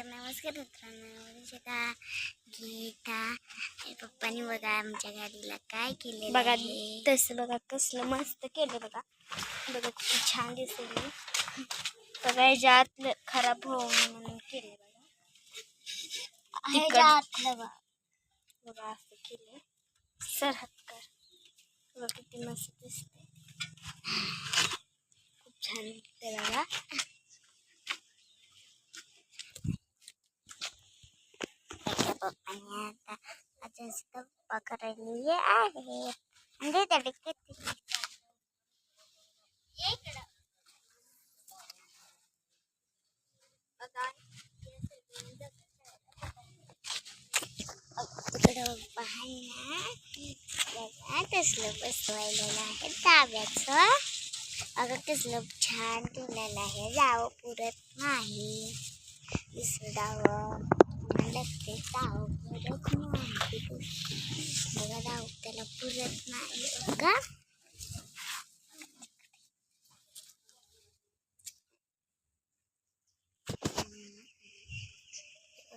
नमस्कार मित्रांनो शेता गीता पप्पानी बघा आमच्या गाडीला काय केले बघा तसं बघा कसलं मस्त केलं बघा बघा किती छान दिसेल बघा खराब होऊ नये म्हणून केले बघा ह्याच्यातलं बघ. बघा असं केलं। सरहद कर। बघा किती मस्त दिसते खूप छान दिसते बघा पप्पा करायला आहे म्हणजे त्या किती तसलं बसवायलेलं आहे ताब्याचं अगं कसलं छान ठेवलेलं आहे जावं पुरत नाही दुसरं डावं मला ते डाव बघा डाव त्याला पुरत नाही बघा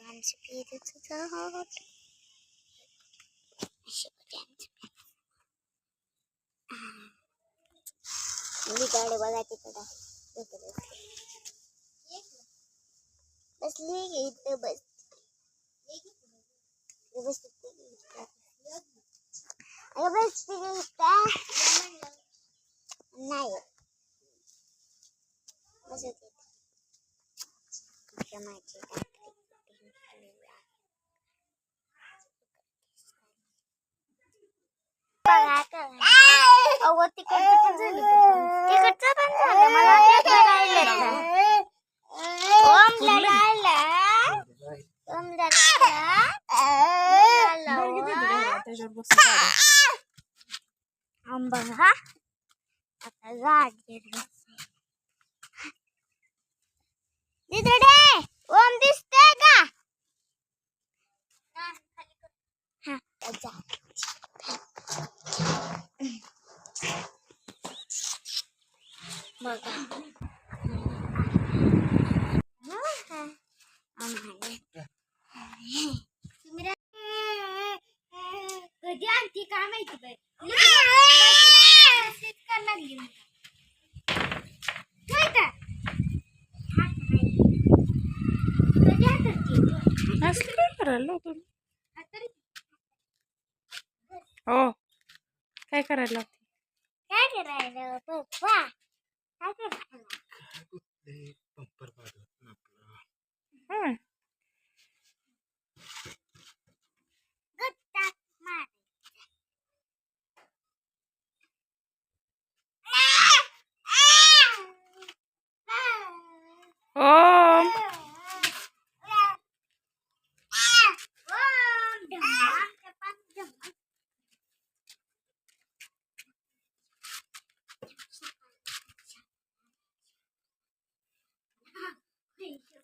आमचं होत बघा बसली इथं बस. इथं बस इथं. अगं बस तिकडे इथं. नाही बस होती इथं माझी टाकली बघा तर. आंबा हा आता तिकडे ओम दिसतंय का? हा जा. बघा. कधी आणती? काय माहिती बाई लागली काय का कधी हाताची असं काय करायला लावतो? हो. काय करायला काय करायला काय करायला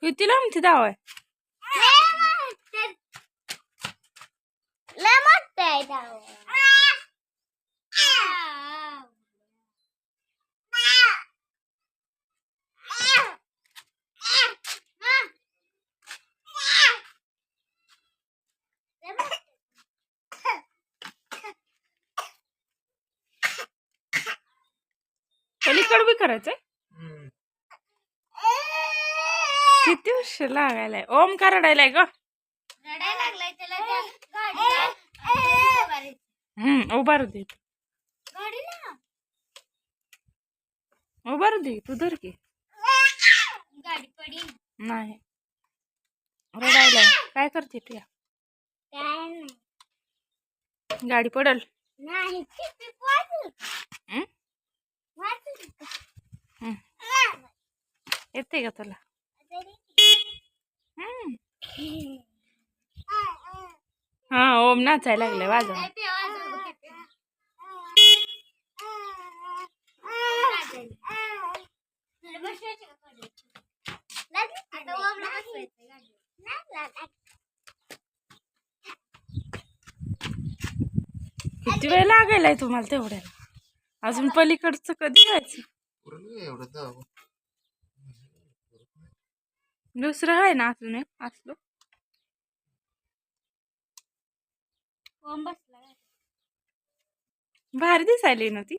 किती लांबची धाव आहे. पलीकड बी करायचंय किती वर्ष लागायलाय. ओम का रडायलाय ग? रडायला लागलाय त्याला त्या गाडीला. हम्म उभारू दे. गाडीला? उभारू दे तू धर की. गाडी पडी नाही. रडायलाय. काय करते तू या? काय नाही. गाडी पडल? नाही किती वाजलं हम्म? वाजलं का? हम्म. येते का तुला. हा ओम नाचायला लागलाय वाजव. किती वेळ लागायलाय तुम्हाला तेवढ्याला? अजून पलीकडचं कधी जायचं? एवढं दुसरं आहे ना अजून एक? असलो? बसला भारी दिसायली ना ती.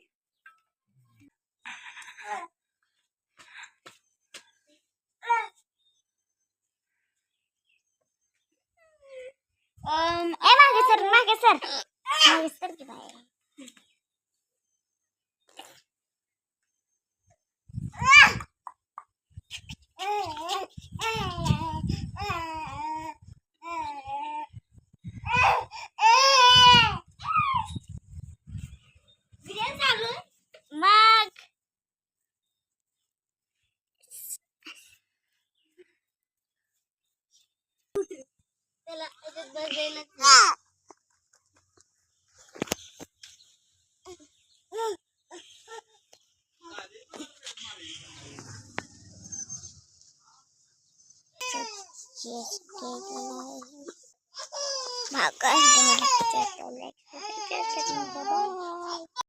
त्याला याच्यात बसायला Makan